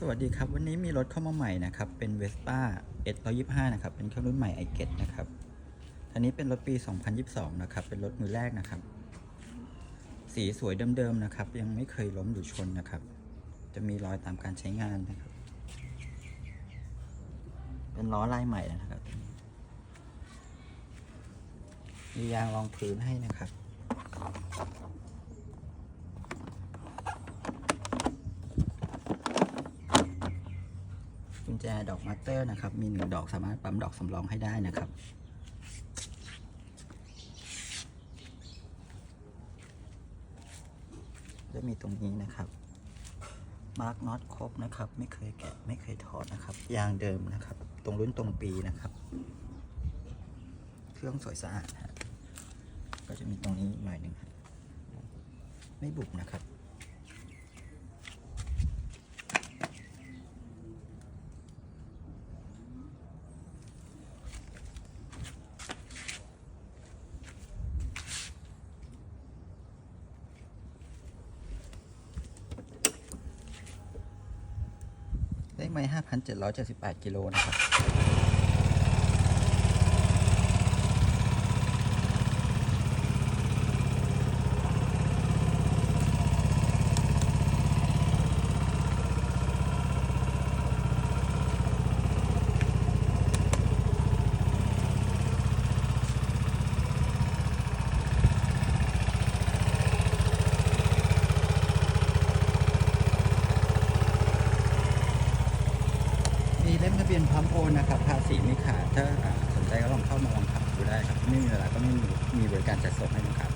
สวัสดีครับวันนี้มีรถเข้ามาใหม่นะครับเป็น Vespa S 125นะครับเป็นเครื่องรุ่นใหม่ i g e t นะครับอันนี้เป็นรถปี 2022 นะครับเป็นรถมือแรกนะครับ สีสวยเดิมๆนะครับ ยังไม่เคยล้มหรือชนนะครับ จะมีรอยตามการใช้งานนะครับ เป็นล้อลายใหม่นะครับมียางรองพื้นให้นะครับ กุ ญแจดอกมาสเตอร์นะครับ มีหนึ่งดอกสามารถปั๊มดอกสำรองให้ได้นะครับ จะมีตรงนี้นะครับมาร์กน็อตครบนะครับ ไม่เคยแกะไม่เคยถอดนะครับ ยางเดิมนะครับ ตรงรุ่นตรงปีนะครับ เครื่องสวยสะอาดฮะก็จะมีตรงนี้หน่อยหนึ่งไม่บุบนะครับ ได้ไหม5,778กิโลนะครับ มี เล่มทะเบียนพร้อมโอนนะครับภาษีไม่ขาดถ้าอ่าสนใจก็ลองเข้ามาลองขับดูได้ครับ ไม่มีเวลาก็ไม่มีมีบริการจัดส่งให้นะครับ